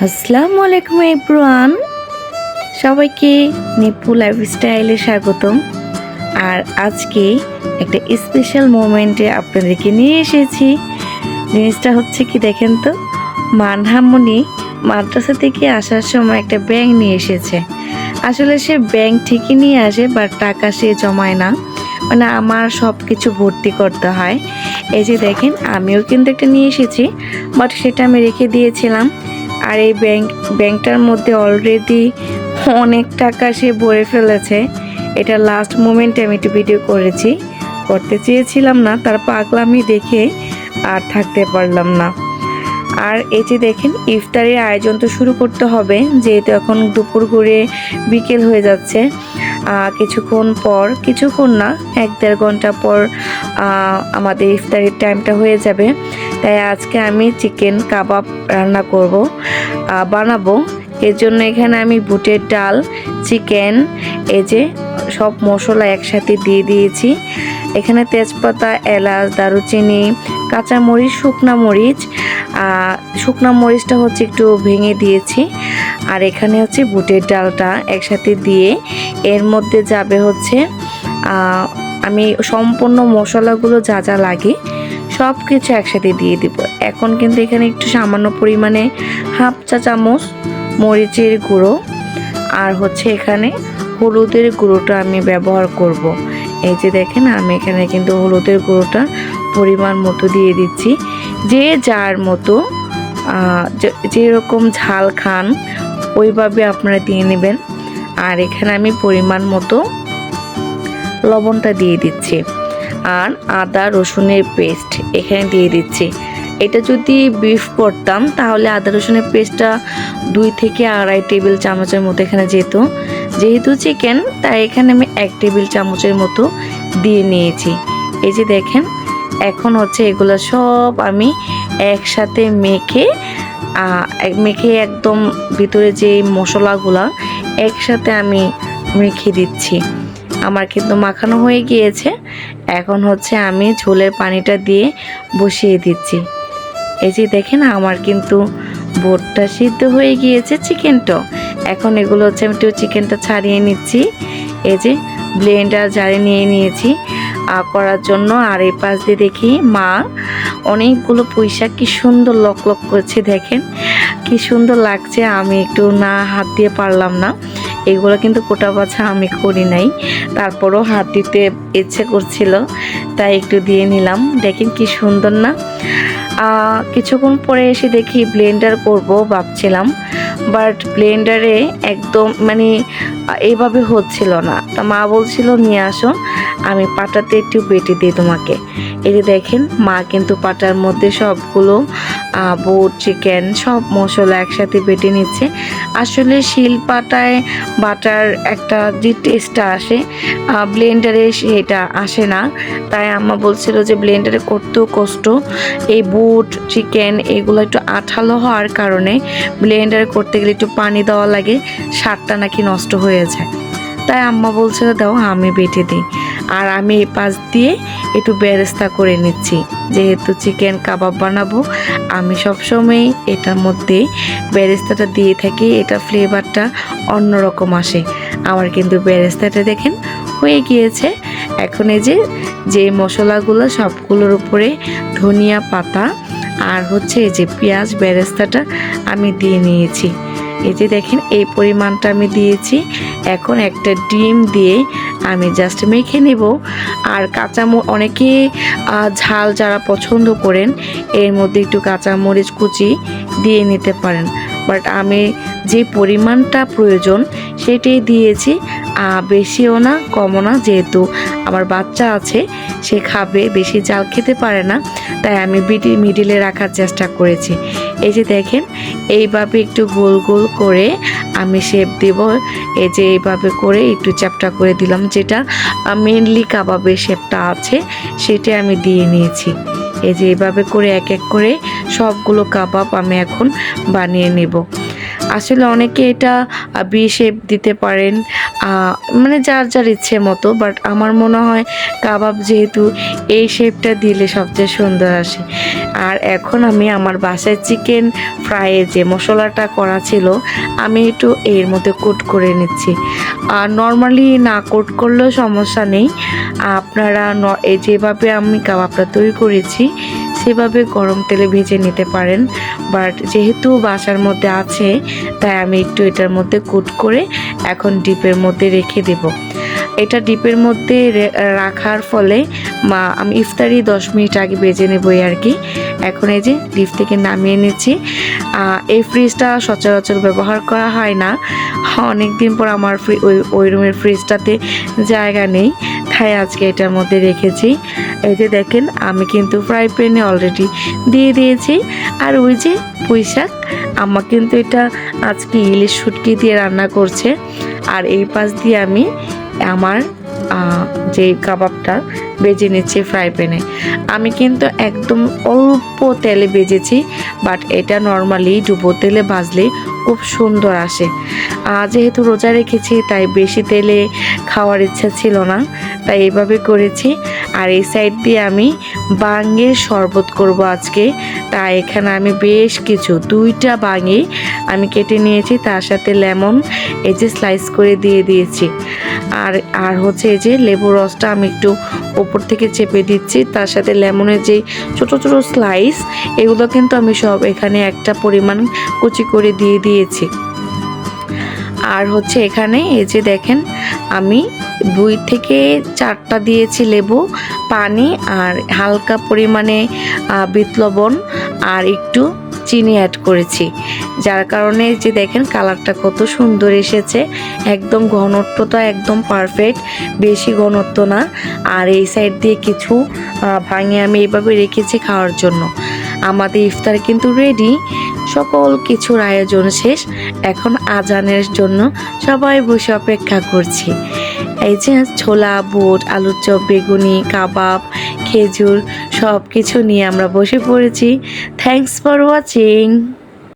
আসসালামু আলাইকুম এভরিওয়ান। সবাইকে নেপু লাইফস্টাইলে স্বাগতম। আর আজকে একটা স্পেশাল মোমেন্টে আপনাদেরকে নিয়ে এসেছি। জিনিসটা হচ্ছে কি দেখেন তো, মানহামনি মাদ্রাসা থেকে আসার সময় একটা ব্যাংক নিয়ে এসেছে। আসলে সে ব্যাংক ঠিকই নিয়ে আসে বাট টাকা সে জমায় না। মানে আমার সব কিছু ভর্তি করতে হয়। এই যে দেখেন, আমিও কিন্তু একটা নিয়ে এসেছি বাট সেটা আমি রেখে দিয়েছিলাম। আর এই ব্যাংক ব্যাংকটার মধ্যে অলরেডি অনেক টাকা সে ভরে ফেলেছে। এটা লাস্ট মোমেন্টে আমি একটু ভিডিও করেছি। করতে চেয়েছিলাম না, তার পাগলামি দেখে আর থাকতে পারলাম না। আর এই যে দেখেন, ইফতারের আয়োজন তো শুরু করতে হবে, যেহেতু এখন দুপুর করে বিকেল হয়ে যাচ্ছে। কিছুক্ষণ পর, কিছুক্ষণ না, এক দেড় ঘণ্টা পর আমাদের ইফতারের টাইমটা হয়ে যাবে। তাই আজকে আমি চিকেন কাবাব রান্না করব বানাবো। এর জন্য এখানে আমি বুটের ডাল, চিকেন, এই যে সব মশলা একসাথে দিয়ে দিয়েছি। এখানে তেজপাতা, এলাচ, দারুচিনি, কাঁচামরিচ, শুকনা মরিচ শুকনা মরিচটা হচ্ছে একটু ভেঙে দিয়েছি। আর এখানে হচ্ছে বুটের ডালটা একসাথে দিয়ে এর মধ্যে যাবে হচ্ছে আমি সম্পূর্ণ মশলাগুলো যা যা লাগে সব কিছু একসাথে দিয়ে দিব। এখন কিন্তু এখানে একটু সামান্য পরিমাণে হাফ চা চামচ মরিচের গুঁড়ো আর হচ্ছে এখানে হলুদের গুঁড়োটা আমি ব্যবহার করব। এই যে দেখেন, আমি এখানে কিন্তু হলুদের গুঁড়োটা পরিমাণ মতো দিয়ে দিচ্ছি। যে যার মতো যেরকম ঝাল খান, ওইভাবে আপনারা দিয়ে নেবেন। আর এখানে আমি পরিমাণ মতো লবণটা দিয়ে দিচ্ছি। আর আদা রসুনের পেস্ট এখানে দিয়ে দিচ্ছি। এটা যদি বিফ করতাম, তাহলে আদা রসুনের পেস্টটা দুই থেকে আড়াই টেবিল চামচের মতো এখানে যেত। যেহেতু চিকেন তাই এখানে আমি এক টেবিল চামচের মতো দিয়ে নিয়েছি। এই যে দেখেন, এখন হচ্ছে এগুলো সব আমি একসাথে মেখে মেখে একদম ভিতরে যে মশলাগুলা, একসাথে আমি মেখে দিচ্ছি। আমার কিন্তু মাখানো হয়ে গিয়েছে। এখন হচ্ছে আমি ঝোলের পানিটা দিয়ে বসিয়ে দিচ্ছি। এই যে দেখেন, আমার কিন্তু বোটটা সিদ্ধ হয়ে গিয়েছে চিকেনটা এখন এগুলো হচ্ছে আমি একটু চিকেনটা ছাড়িয়ে নিচ্ছি। এই যে ব্লেন্ডার জারে নিয়ে নিয়েছি। করার জন্য আর এই পাশ দিয়ে দেখি, মা, অনেকগুলো পয়সা কি সুন্দর লক লক করছে দেখেন। কি সুন্দর লাগছে, আমি একটু না হাত দিয়ে পারলাম না। এগুলো কিন্তু কোটা বাছা আমি করি নাই। তারপরও হাত দিতে ইচ্ছে করছিল, তাই একটু দিয়ে নিলাম। দেখেন কি সুন্দর না। কিছুক্ষণ পরে এসে দেখি ব্লেন্ডার করব ভাবছিলাম বাট ব্লেন্ডারে একদম মানে এইভাবে হচ্ছিল না। তা মা বলছিল, নিয়ে আসো, আমি পাটাতে একটু বেটে দিই তোমাকে। এই যে দেখেন, মা কিন্তু পাটার মধ্যে সবগুলো বুট চিকেন সব মশলা একসাথে বেটে নিচ্ছে। আসলে শিলপাটায় বাটার একটা যে টেস্টটা আসে ব্লেন্ডারে সেটা আসে না। তাই আম্মা বলছিল যে ব্লেন্ডারে করতেও কষ্ট। এই বুট চিকেন এগুলো একটু আঠালো হওয়ার কারণে ব্লেন্ডারে করতে গেলে একটু পানি দেওয়া লাগে সারটা নাকি নষ্ট হয়ে যায়। তাই আম্মা বলছিল দাও, আমি বেটে দিই। আর আমি এই পাশ দিয়ে একটু বেরেস্তা করে নিচ্ছি। যেহেতু চিকেন কাবাব বানাবো, আমি সবসময় এটার মধ্যে বেরেস্তাটা দিয়ে থাকি। এটা ফ্লেভারটা অন্যরকম আসে। আমার কিন্তু বেরেস্তাটা দেখেন, হয়ে গিয়েছে। এখন এই যে যে মশলাগুলো সবগুলোর উপরে ধনিয়া পাতা আর হচ্ছে এই যে পেঁয়াজ বেরেস্তাটা আমি দিয়ে নিয়েছি। এই যে দেখেন, এই পরিমাণটা আমি দিয়েছি। এখন একটা ডিম দিয়ে আমি জাস্ট মেখে নেব। আর কাঁচা ম- অনেকে ঝাল যারা পছন্দ করেন, এর মধ্যে একটু কাঁচামরিচ কুচি দিয়ে নিতে পারেন। বাট আমি যে পরিমাণটা প্রয়োজন, সেটাই দিয়েছি। বেশিও না, কমও না, যেহেতু আমার বাচ্চা আছে, সে খাবে, বেশি জাল খেতে পারে না। তাই আমি মিডিলে রাখার চেষ্টা করেছি। এই যে দেখেন এইভাবে একটু গোল গোল করে আমি শেপ দেব। এই যে এইভাবে করে একটু চ্যাপটা করে দিলাম, যেটা মেনলি কাবাবের শেপটা আছে, সেটা আমি দিয়ে নিয়েছি। এই যে এইভাবে করে এক এক করে সবগুলো কাবাব আমি এখন বানিয়ে নেব। আসলে অনেকে এটা বি শেপ দিতে পারেন মানে যার যার ইচ্ছে মতো বাট আমার মনে হয় কাবাব যেহেতু এই শেপটা দিলে সবচেয়ে সুন্দর আসে। আর এখন আমি আমার বাসায় চিকেন ফ্রাইয়ের যে মশলাটা করা ছিল, আমি একটু এর মধ্যে কোট করে নিচ্ছি। আর নর্মালি না কোট করলেও সমস্যা নেই। আপনারা এই যেভাবে আমি কাবাবটা তৈরি করেছি সেভাবে গরম তেলে ভেজে নিতে পারেন। বাট যেহেতু বাসার মধ্যে আছে, তাই আমি একটু এটার মধ্যে কুট করে এখন ডিপের মধ্যে রেখে দেব। এটা ডিপের মধ্যে রাখার ফলে, মা, আমি ইফতারি দশ মিনিট আগে বেজে নেবই আর কি। এখন এই যে ডিপ থেকে নামিয়ে নিচ্ছি এই ফ্রিজটা সচরাচর ব্যবহার করা হয় না। অনেক দিন পর আমার ফ্রি ওই ওই রুমের ফ্রিজটাতে জায়গা নেই। তাই আজকে এটার মধ্যে রেখেছি। এই যে দেখেন, আমি কিন্তু ফ্রাই প্যানে অলরেডি দিয়ে দিয়েছি। আর ওই যে পুঁই শাক কিন্তু এটা আজকে ইলিশ শুটকি দিয়ে রান্না করছে। আর এই পাশ দিয়ে আমি আমার যে কাবাবটা বেজে নিচ্ছি ফ্রাই প্যানে আমি কিন্তু একদম অল্প তেলে বেজেছি বাট এটা নর্মালি ডুবো তেলে ভাজলে খুব সুন্দর আসে। যেহেতু রোজা রেখেছি, তাই বেশি তেলে খাওয়ার ইচ্ছা ছিল না, তাই এইভাবে করেছি। আর এই সাইড দিয়ে আমি বাঙ্গের শরবত করব আজকে, তাই এখানে আমি বেশ কিছু, দুইটা বাঙে আমি কেটে নিয়েছি, তার সাথে লেমন, এই যে স্লাইস করে দিয়ে দিয়েছি। আর আর হচ্ছে এই যে লেবুর রসটা আমি একটু ওপর থেকে চেপে দিচ্ছি। তার সাথে লেমনের যে ছোট ছোট স্লাইস এগুলো কিন্তু আমি সব এখানে একটা পরিমাণ কুচি করে দিয়ে দিয়েছি। আর হচ্ছে এখানে এই যে দেখেন, আমি দুই থেকে চারটা দিয়েছি লেবু, পানি আর হালকা পরিমাণে বিট লবণ আর একটু চিনি অ্যাড করেছি। যার কারণে যে দেখেন কালারটা কত সুন্দর এসেছে। একদম ঘনত্বটা একদম পারফেক্ট বেশি ঘনত্ব না। আর এই সাইড দিয়ে কিছু ভাঙে আমি এভাবে রেখেছি খাওয়ার জন্য। আমাদের ইফতার কিন্তু রেডি সকল কিছুর আয়োজন শেষ। এখন আজানের জন্য সবাই বসে অপেক্ষা করছি। এই যে ছোলা, বুট, আলুর চপ, বেগুনি, কাবাব, খেজুর সব কিছু নিয়ে আমরা বসে পড়েছি। Thanks for watching